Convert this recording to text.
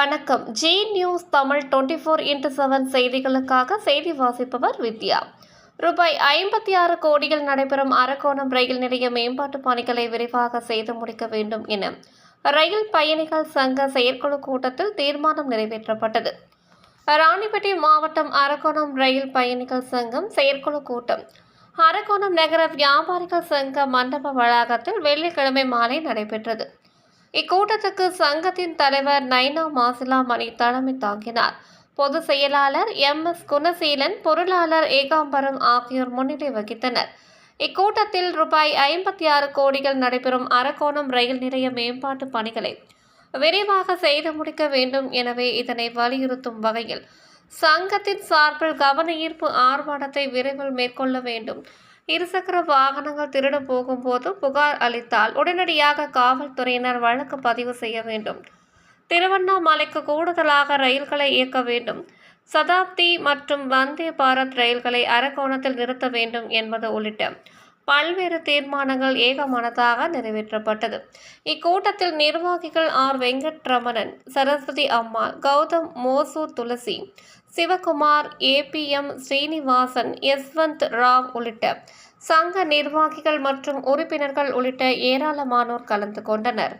வணக்கம். Zee News Tamil twenty four into seven செய்திகளுக்காக செய்தி வாசிப்பவர் வித்யா. ரூபாய் ஐம்பத்தி ஆறு கோடியில் நடைபெறும் அரக்கோணம் ரயில் நிலைய மேம்பாட்டு பணிகளை விரைவாக செய்து முடிக்க வேண்டும் என ரயில் பயணிகள் சங்க செயற்குழு கூட்டத்தில் தீர்மானம் நிறைவேற்றப்பட்டது. ராணிப்பேட்டை மாவட்டம் அரக்கோணம் ரயில் பயணிகள் சங்கம் செயற்குழு கூட்டம். அரக்கோணம் நகர வியாபாரிகள் சங்க மண்டப வளாகத்தில் வெள்ளிக்கிழமை மாலை நடைபெற்றது. இக்கூட்டத்துக்கு சங்கத்தின் தலைவர் நைனா மாசிலா மணி தலைமை தாங்கினார். பொதுச் செயலாளர் எம். எஸ். குணசீலன் பொருளாளர் ஏகாம்பரம் ஆகியோர் முன்னிலை வகித்தனர். இக்கூட்டத்தில் ரூபாய் ஐம்பத்தி ஆறு கோடிகள் நடைபெறும் அரக்கோணம் ரயில் நிலைய மேம்பாட்டு பணிகளை விரைவாக செய்து முடிக்க வேண்டும் எனவே இதனை வலியுறுத்தும் வகையில் சங்கத்தின் சார்பில் கவன ஈர்ப்பு ஆர்ப்பாட்டத்தை விரைவில் மேற்கொள்ள வேண்டும். இருசக்கர வாகனங்கள் திருட போகும்போது புகார் அளித்தால் உடனடியாக காவல்துறையினர் வழக்கு பதிவு செய்ய வேண்டும். திருவண்ணாமலைக்கு கூடுதலாக ரயில்களை இயக்க வேண்டும். சதாப்தி மற்றும் வந்தே பாரத் ரயில்களை அரக்கோணத்தில் நிறுத்த வேண்டும் என்பது உள்ளிட்ட பல்வேறு தீர்மானங்கள் ஏகமனதாக நிறைவேற்றப்பட்டது. இக்கூட்டத்தில் நிர்வாகிகள் ஆர். வெங்கட்ரமணன் சரஸ்வதி அம்மாள் கௌதம் மோசூர் துளசி சிவகுமார் ஏபிஎம் ஸ்ரீனிவாசன் யஸ்வந்த் ராவ் உள்ளிட்ட சங்க நிர்வாகிகள் மற்றும் உறுப்பினர்கள் உள்ளிட்ட ஏராளமானோர் கலந்து கொண்டனர்.